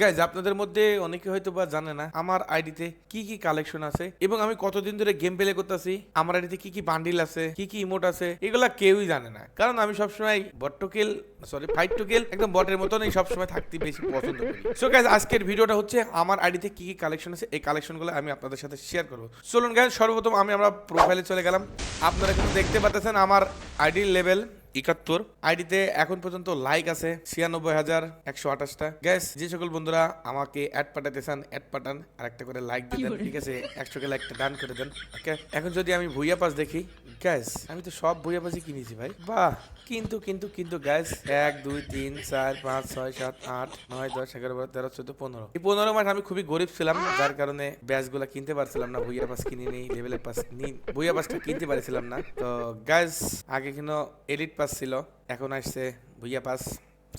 Guys আপনাদের মধ্যে অনেকে হয়তো বা জানে না, আমার আইডিতে কি কি কালেকশন আছে এবং আমি কতদিন ধরে গেম প্লে করতেছি, আমার আইডিতে কি কি বান্ডিল আছে, কি কি ইমোট আছে, এগুলা কেউই জানে না। কারণ আমি সবসময় bot to sorry fight to kill একদম বটের মতনই সবসময় থাকতে বেশি পছন্দ করি। সো গাইজ আজকের ভিডিওটা হচ্ছে আমার আইডিতে কি কি কালেকশন আছে, এই কালেকশনগুলো আমি আপনাদের সাথে শেয়ার করব। চলুন গাইজ সর্বপ্রথম আমি আমরা প্রোফাইলে চলে গেলাম। আপনারা কিন্তু দেখতে পাচ্ছেন আমার আইডির লেভেল একাত্তর। আইডিতে এখন পর্যন্ত লাইক আছে ছিয়ানব্বই হাজার একশো আঠাশটা। গ্যাস যে সকল বন্ধুরা আমাকে অ্যাড পাঠাতে চান অ্যাড পাঠান আর একটা করে লাইক দিয়ে দেন ঠিক আছে? একশো কে লাইকটা ডান করে দেন ওকে এখন যদি আমি ভুইয়া পাস দেখি গ্যাস আমি তো সব ভুইয়া পাসই কিনেছি ভাই। বাহ! কিন্তু কিন্তু কিন্তু গ্যাস এক, দুই, তিন, চার, পাঁচ, ছয়, সাত, আট, নয়, দশ, এগারো, বারো, তেরো, চোদ্দ, পনেরো। এই পনেরো মাস আমি খুবই গরিব ছিলাম, যার কারণে ব্যাচগুলা কিনতে পারছিলাম না, ভুইয়া পাস কিনে নেই লেভেলের পাস নি, ভুইয়া পাসটা কিনতে পারছিলাম না। তো গ্যাস আগে কিন্তু এলিট পাস ছিল, এখন আসছে ভুইয়া পাস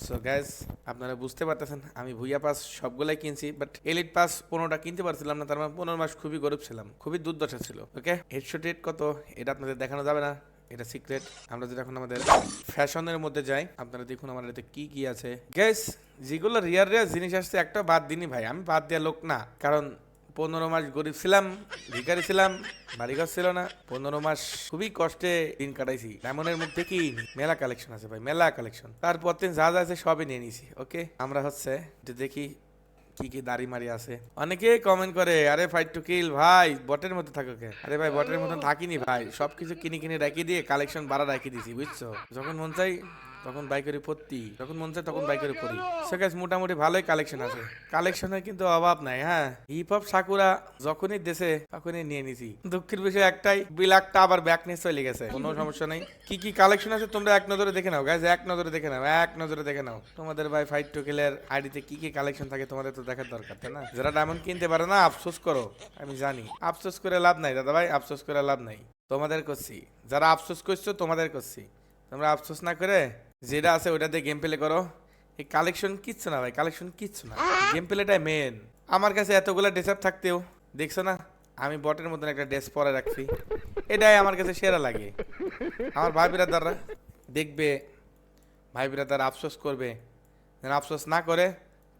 সো গ্যাস আপনারা বুঝতে পারতেছেন, আমি ভুইয়া পাস সবগুলাই কিনছি বাট এলিট পাস পনেরোটা কিনতে পারছিলাম না, তার মানে পনেরো মাস খুবই গরিব ছিলাম, খুবই দুর্দশা ছিল ওকে হেডশট রেট কত, এটা আপনাদের দেখানো যাবে না। এটা সিক্রেট আমরা যদি এখন আমাদের ফ্যাশনের মধ্যে যাই, আপনারা দেখুন আমার এতে কি কি আছে। গ্যাস যেগুলো রিয়ার রিয়ার জিনিস আসছে, একটা বাদ দিনই ভাই। আমি বাদ দেওয়া লোক না। কারণ পনেরো মাস গরিব ছিলাম, ভিখারি ছিলাম, বাড়িঘর ছিল না। পনেরো মাস খুবই কষ্টে দিন কাটাইছি। ডায়মন্ডের মধ্যে কি মেলা কালেকশন আছে ভাই, মেলা কালেকশন তারপর দিন যা যা আছে সবই নিয়ে নিছি ওকে আমরা হচ্ছে দেখি কি কি দাড়ি মারি আছে? অনেকে কমেন্ট করে, আরে ফাইট টু কিল ভাই বটের মধ্যে থাকো কে? আরে ভাই বটের মধ্যে থাকিনি ভাই, সবকিছু কিনে কিনে রেখে দিয়ে কালেকশন বাড়া রেখে দিছি, বুঝছ? যখন মন চাই তখন বাইকের পড়তি যখন মন চায় তখন বাইকের পড়ি সেখানে মোটামুটি ভালোই কালেকশন আছে। কালেকশনের কিন্তু অভাব নাই হ্যাঁ? হিপ হপ সাকুরা যখনই দেশে তখনই নিয়ে নিছি। দুঃখের বিষয় একটাই বিলাকটা আবার ব্যাক নিয়ে চলে গেছে। কোনো সমস্যা নেই। কি কি কালেকশন আছে তোমরা এক নজরে দেখে নাও গাইজ এক নজরে দেখে নাও এক নজরে দেখে নাও। তোমাদের ভাই ফাইট টু কিলের আইডিতে কি কি কালেকশন থাকে তোমাদের তো দেখার দরকার তাই না? যারা ডায়মন্ড কিনতে পারে না আফসোস করো আমি জানি। আফসোস করে লাভ নাই দাদা ভাই আফসোস করে লাভ নাই। তোমাদের করছি। যারা আফসোস করছ তোমাদের করছি। তোমরা আফসোস না করে যেটা আছে ওটাতে গেম প্লে করো। এই কালেকশন কিচ্ছু না ভাই কালেকশন কিচ্ছু না। গেম প্লেটাই মেন আমার কাছে এতগুলো ড্রেস থাকতেও, দেখছ না? আমি বটের মতন একটা ড্রেস পরে রাখছি। এটাই আমার কাছে সেরা লাগে। আমার ভাই বিরাদাররা দেখবে, ভাই বিরাদার আফসোস করবে। আফসোস না করে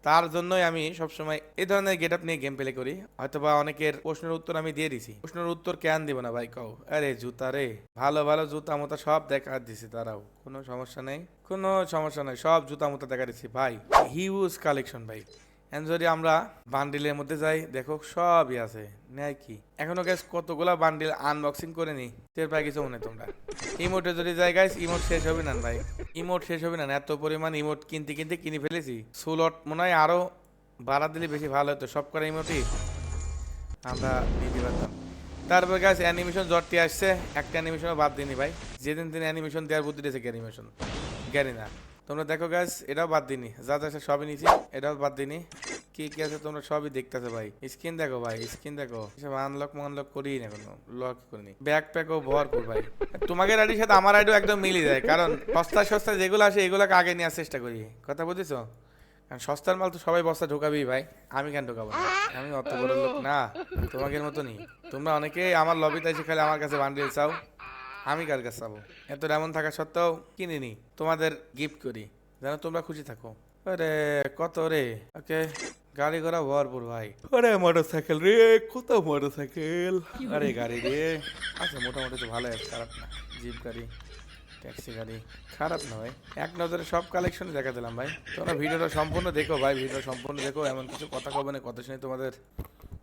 তার জন্যই আমি সবসময় এই ধরনের গেট আপ নিয়ে গেম প্লে করি। হয়তোবা অনেকের প্রশ্নের উত্তর আমি দিয়ে দিছি। প্রশ্নের উত্তর কেন দিব না ভাই? কও। আরে জুতা রে। ভালো ভালো জুতা মতো সব দেখা দিছি তারাও কোনো সমস্যা নেই? কোনো সমস্যা নেই। সব জুতা মতো দেখা দিচ্ছি ভাই। হিউজ কালেকশন ভাই। যদি আমরা বান্ডিলের মধ্যে যাই, দেখো সবই আছে। নেয় কি? এখনও গ্যাস কতগুলা বান্ডিল আনবক্সিং করে নি? টের পাই কিছু মনে তোমরা। ইমোটে যদি যাই গাইস ইমোট শেষ হবে না ভাই। ইমোট শেষ হবে না এত পরিমাণ ইমোট কিনতে কিনতে কিনে ফেলেছি। সুলট মনে হয় আরও বাড়া দিলে বেশি ভালো হতো, সব করে ইমোটই। আমরা নিতে পারতাম তারপর গাছ অ্যানিমেশন জ্বরটি আসছে, একটা অ্যানিমেশনও বাদ দিনি ভাই। যেদিন দিন অ্যানিমেশন দেওয়ার বুদ্ধি দিয়েছে অ্যানিমেশন জ্ঞানী না। তোমরা দেখো গাছ এটাও বাদ দিনি যা যা সবই নিয়েছি, এটাও বাদ দিনি কি কি আছে তোমরা সবই দেখতেছো ভাই। স্ক্রিন দেখো ভাই, স্ক্রিন দেখো। সব আনলক মানলক করি না কোনো লক করিনি। ব্যাক প্যাকও ভরপুর ভাই। তোমাদের আইডির সাথে আমার আইডিও একদম মিলে যায়, কারণ সস্তা সস্তা যেগুলো আসে এগুলোকে আগে নেওয়ার চেষ্টা করি। কথা বুঝেছ? কারণ সস্তার মাল তো সবাই বস্তা ঢোকাবেই ভাই, আমি কেন ঢোকাবো আমি অত বড় লোক না, তোমাদের মতনই। তোমরা অনেকে আমার লবিতে এসে খালি আমার কাছে বান্ডিল চাও, আমি কার কাছে চাবো? এত এমন থাকা সত্ত্বেও কিনিনি তোমাদের গিফট করি, যেন তোমরা খুশি থাকো। আরে কত রে? ওকে গাড়ি ঘোড়া ভরপুর ভাই। আরে মোটর সাইকেল রে কত মোটর সাইকেল আরে গাড়ি রে। আচ্ছা মোটামুটি তো ভালো আছে খারাপ না। জিপ গাড়ি ট্যাক্সি গাড়ি খারাপ না ভাই। এক নজরে সব কালেকশন দেখা দিলাম ভাই। তোমরা ভিডিওটা সম্পূর্ণ দেখো ভাই ভিডিও সম্পূর্ণ দেখো। এমন কিছু কথা কবে না কথা শুনে তোমাদের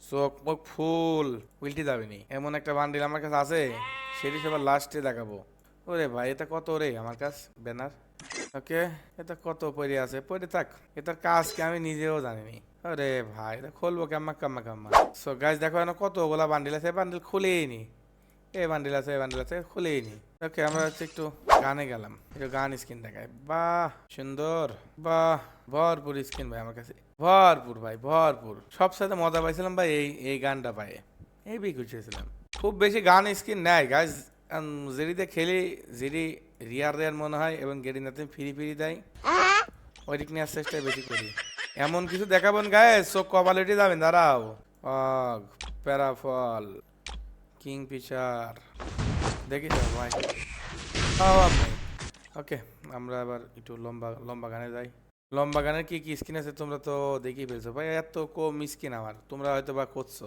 চোখ মুখ ফুল উল্টে যাবেনি এমন একটা বান্ডিল আমার কাছে আছে সেটি সবার লাস্টে দেখাবো। ওরে ভাই এটা কত রে আমার কাছে? ব্যানার ওকে এটা কত পড়ে আছে? পড়ে থাক এটার কাজ কি আমি নিজেও জানিনি। আরে ভাই খুলবো কাম্মা কাম্মা কাম্মা সো গাছ দেখো এখন কতগুলা বান্ডিল আছে। বান্ডিল খুলেই নি। এ বান্ডিল আছে এ বান্ডিল আছে, খুলেই নি। ওকে আমরা হচ্ছে একটু গানে গেলাম। একটু গান স্কিন দেখায় বাহ, সুন্দর। বাহ, ভরপুর স্কিন ভাই আমার কাছে। ভরপুর ভাই, ভরপুর। সব সাথে মজা পাইছিলাম ভাই এই এই গানটা পাই এই বি খুশি হয়েছিলাম। খুব বেশি গান স্কিন নেয় গাছ জেরিতে খেলি জেরি রিয়ার রেয়ার মনে হয় এবং গেরিনাতে ফিরি ফিরি দেয় ওই দিক নেওয়ার চেষ্টাই বেশি করি। এমন কিছু দেখাবেন গায়ে চোখ কপালিটি যাবেন দাঁড়াও। অগ প্যারাফল কিং পিচার দেখি তো, ভাই। ওকে আমরা আবার একটু লম্বা লম্বা গানে যাই। লম্বা গানের কি কি স্কিন আছে তোমরা তো দেখেই ফেলছো। ভাই, এত কম স্কিন আমার। তোমরা হয়তো বা করছ।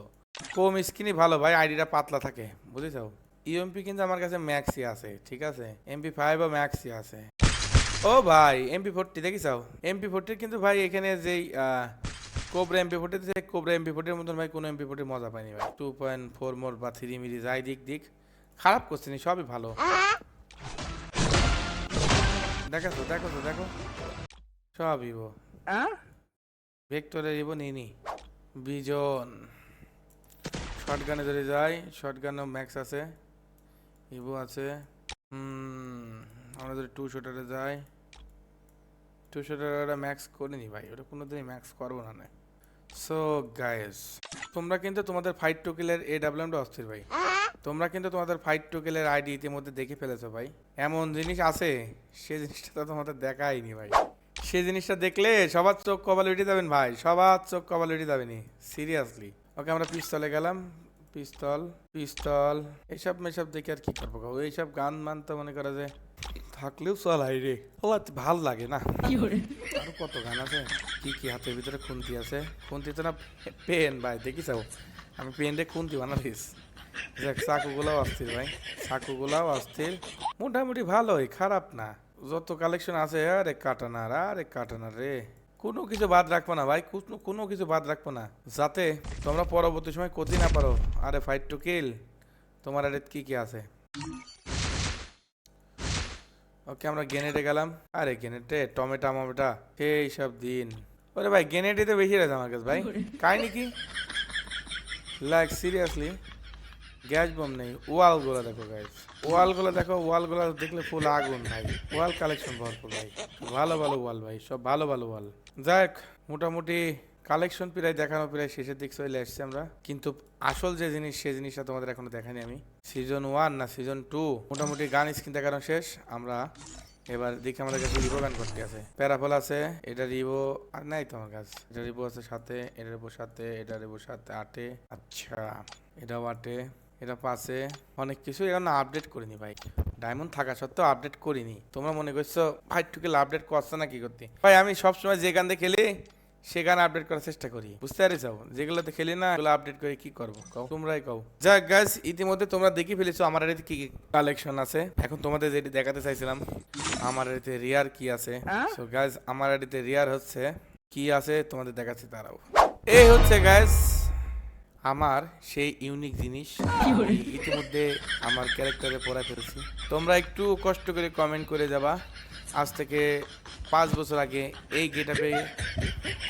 কম স্কিনই ভালো, ভাই, আইডিটা পাতলা থাকে, বুঝেছ? ইউএমপি কিন্তু আমার কাছে ম্যাক্সি আছে, ঠিক আছে? এমপি ফাইভ বা ম্যাক্সি আছে। ও ভাই এমপি ফোরটি দেখি চাও এমপি ফোরটির কিন্তু ভাই এখানে যেই cobra MP forty cobra MP ফোরটির মতন ভাই কোনো এমপি ফোরটির মজা পাইনি ভাই। টু পয়েন্ট ফোর মোর বা থ্রি মিলি যাই দিক দিক খারাপ করছে নি সবই ভালো। দেখাছো দেখো। তো দেখো সব ইবো ভেক্টরের ইবো নিনি বিজন শর্টগানে ধরে যাই শর্টগানও ম্যাক্স আছে। ইবো আছে। হুম। আমরা যদি টু শুটারে যাই টু শুটারে ম্যাক্স করিনি ভাই, ওটা কোনোদিনই ম্যাক্স করব না সো গাইস তোমরা কিন্তু তোমাদের ফাইট টুকেলের এ ডাব্লিউএমটা অস্থির ভাই। তোমরা কিন্তু তোমাদের ফাইট টুকেলের আইডি ইতিমধ্যে দেখে ফেলেছো ভাই। এমন জিনিস আছে, সে জিনিসটা তো তোমাদের দেখাইনি ভাই। সে জিনিসটা দেখলে সবার চোখ কপাল উঠে যাবেন ভাই, সবার চোখ কপাল উঠে যাবেনি সিরিয়াসলি ওকে, আমরা পিস্তলে গেলাম, পিস্তল পিস্তল এইসব মেসব দেখে আর কি করব? এইসব গান মান তো মনে করে যে থাকলেও চলাই রে। ও ভালো লাগে না। আরও কত গান আছে? কি কি হাতের ভিতরে খুন্তি আছে? খুন্তি তো না পেন ভাই দেখি দেখিস আমি পেনটা খুন্তি বানাতিস দেখ চাকুগুলাও অস্থির ভাই। চাকুগুলাও অস্থির। মোটামুটি ভালোই খারাপ না। যত কালেকশন আছে আরে কাটানার আরে কাটানার রে। কোনো কিছু বাদ রাখব না ভাই। কোনো কোনো কিছু বাদ রাখব না। যাতে তোমরা পরবর্তী সময় করতে না পারো। আরে ফাইট টু কিল তোমার আরে কি কি আছে? ওকে আমরা গেনেটে গেলাম। আরে গেনেটে টমেটো মমেটা সেই সব দিন। ওরে ভাই গেনেটে তো বেশি রয়েছে আমার কাছে ভাই। কাহিনি কি? লাইক সিরিয়াসলি গ্যাস বম নেই। ওয়ালগুলো দেখো গাইস ওয়ালগুলো দেখো ওয়ালগুলো দেখলে ফুল আগুন ভাই। ওয়াল কালেকশন ভরপুর ভাই। ভালো ভালো ওয়াল ভাই। সব ভালো ভালো ওয়াল। যাক মোটামুটি কালেকশন প্রায়, দেখানো প্রায় শেষের দিক চলে আসছি আমরা। কিন্তু আসল যে জিনিস সেই জিনিসটা তোমাদের এখনও দেখাইনি আমি। সিজন ওয়ান না সিজন টু মোটামুটি গান স্ক্রিন দেখানো শেষ। আমরা এবার দেখি আমাদের কাছে রিভো গান করতে আছে। প্যারাফল আছে, এটা রিভো আর নাই তো আমার কাছে। এটা রিভো আছে সাথে এটা রিভো সাথে এটা রিভো সাথে আটে। আচ্ছা এটাও আটে, এটা পাশে অনেক কিছু এখন আপডেট করিনি ভাই। ডায়মন্ড থাকা সত্ত্বেও আপডেট করিনি। তোমরা মনে করছ, ভাই টুকে আপডেট করছ না কি করতে? ভাই, আমি সবসময় যে গান দিয়ে খেলি সে গান আপডেট করার চেষ্টা করি। বুঝতে পারি যাও যেগুলোতে খেলি না ওগুলো আপডেট করে কি করব? কও তোমরাই কও। যাক গাছ ইতিমধ্যে তোমরা দেখে ফেলেছো আমার এতে কি কালেকশন আছে। এখন তোমাদের যেটি দেখাতে চাইছিলাম আমার এতে রিয়ার কি আছে? সো গাইজ আমার এতে রিয়ার হচ্ছে কি আছে? তোমাদের দেখাচ্ছি তারাও এই হচ্ছে গাইজ আমার সেই ইউনিক জিনিস। ইতিমধ্যে আমার ক্যারেক্টারে পড়া ফেলছি। তোমরা একটু কষ্ট করে কমেন্ট করে যাবা। আজ থেকে পাঁচ বছর আগে এই গেটআপে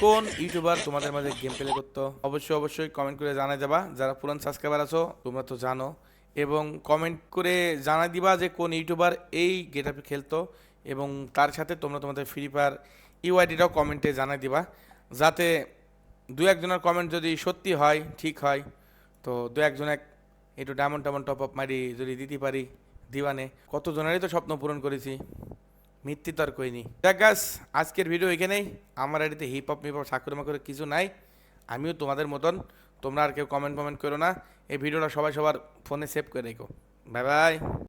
কোন ইউটিউবার তোমাদের মাঝে গেম প্লে করতো? অবশ্যই অবশ্যই কমেন্ট করে জানাই যাবা। যারা পুরান সাবস্ক্রাইবার আছো, তোমরা তো জানো। এবং কমেন্ট করে জানাই দিবা যে কোন ইউটিউবার এই গেট আপে খেলতো। এবং তার সাথে তোমরা তোমাদের ফ্রি ফায়ার ইউআইডিটাও কমেন্টে জানাই দিবা। যাতে দু একজনের কমেন্ট যদি সত্যি হয়, ঠিক হয়, তো দু একজন এক একটু ডায়মন্ড টামন টপ আপ মারি যদি দিতে পারি। দিবানে। কত জনেরই তো স্বপ্ন পূরণ করেছি। মিথ্যে কইনি দেখ গাছ আজকের ভিডিও এখানেই। আমার এটিতে হিপ হপ মিপ হপ ঠাকুরমা করে কিছু নাই। আমিও তোমাদের মতন। তোমরা আর কেউ কমেন্ট কমেন্ট করো না। এই ভিডিওটা সবাই সবার ফোনে সেভ করে রেখো। Bye bye